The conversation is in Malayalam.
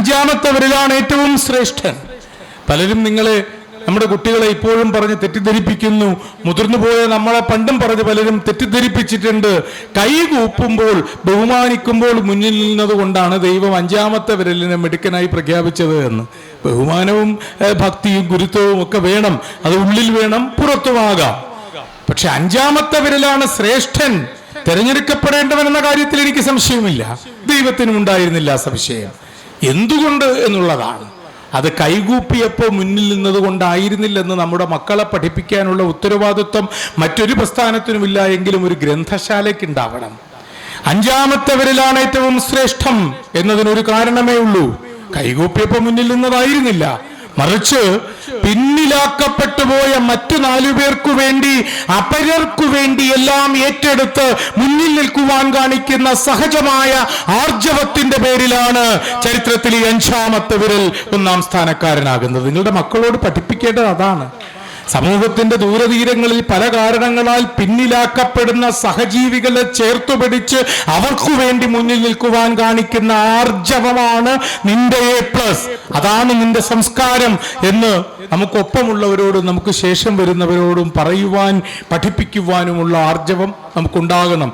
അഞ്ചാമത്തവരിലാണ് ഏറ്റവും ശ്രേഷ്ഠൻ. പലരും നിങ്ങളെ നമ്മുടെ കുട്ടികളെ ഇപ്പോഴും പറഞ്ഞ് തെറ്റിദ്ധരിപ്പിക്കുന്നു. മുതിർന്നു പോയ നമ്മളെ പണ്ടും പറഞ്ഞ് പലരും തെറ്റിദ്ധരിപ്പിച്ചിട്ടുണ്ട്. കൈ കൂപ്പുമ്പോൾ ബഹുമാനിക്കുമ്പോൾ മുന്നിൽ നിന്നത് കൊണ്ടാണ് ദൈവം അഞ്ചാമത്തെ വിരലിനെ മിടുക്കനായി പ്രഖ്യാപിച്ചത് എന്ന്. ബഹുമാനവും ഭക്തിയും ഗുരുത്വവും ഒക്കെ വേണം. അത് ഉള്ളിൽ വേണം പുറത്തുമാകാം. പക്ഷെ അഞ്ചാമത്തെ വിരലാണ് ശ്രേഷ്ഠൻ. തെരഞ്ഞെടുക്കപ്പെടേണ്ടവൻ എന്ന കാര്യത്തിൽ എനിക്ക് സംശയമില്ല ദൈവത്തിനും ഉണ്ടായിരുന്നില്ല സംശയം എന്തുകൊണ്ട് എന്നുള്ളതാണ്. അത് കൈകൂപ്പിയപ്പോൾ മുന്നിൽ നിന്നത് കൊണ്ടായിരുന്നില്ലെന്ന് നമ്മുടെ മക്കളെ പഠിപ്പിക്കാനുള്ള ഉത്തരവാദിത്വം മറ്റൊരു പ്രസ്ഥാനത്തിനുമില്ല എങ്കിലും ഒരു ഗ്രന്ഥശാലയ്ക്ക് ഉണ്ടാവണം അഞ്ചാമത്തെവരിലാണ് ഏറ്റവും ശ്രേഷ്ഠം എന്നതിനൊരു കാരണമേ ഉള്ളൂ. കൈകൂപ്പിയപ്പോൾ മുന്നിൽ നിന്നതായിരുന്നില്ല. മറിച്ച് പിന്നിലാക്കപ്പെട്ടു പോയ മറ്റു നാലു പേർക്കു വേണ്ടി അപരർക്കു വേണ്ടി എല്ലാം ഏറ്റെടുത്ത് മുന്നിൽ നിൽക്കുവാൻ കാണിക്കുന്ന സഹജമായ ആർജവത്തിന്റെ പേരിലാണ് ചരിത്രത്തിൽ ഈ അഞ്ചാമത്തെ വിരൽ ഒന്നാം സ്ഥാനക്കാരനാകുന്നത്. നിങ്ങളുടെ മക്കളോട് പഠിപ്പിക്കേണ്ടത് അതാണ്. സമൂഹത്തിന്റെ ദൂരതീരങ്ങളിൽ പല കാരണങ്ങളാൽ പിന്നിലാക്കപ്പെടുന്ന സഹജീവികളെ ചേർത്തു പിടിച്ച് അവർക്കു വേണ്ടി മുന്നിൽ നിൽക്കുവാൻ കാണിക്കുന്ന ആർജവമാണ് നിന്റെ എ പ്ലസ് അതാണ് നിന്റെ സംസ്കാരം എന്ന് നമുക്കൊപ്പമുള്ളവരോടും നമുക്ക് ശേഷം വരുന്നവരോടും പറയുവാൻ പഠിപ്പിക്കുവാനുമുള്ള ആർജവം നമുക്കുണ്ടാകണം.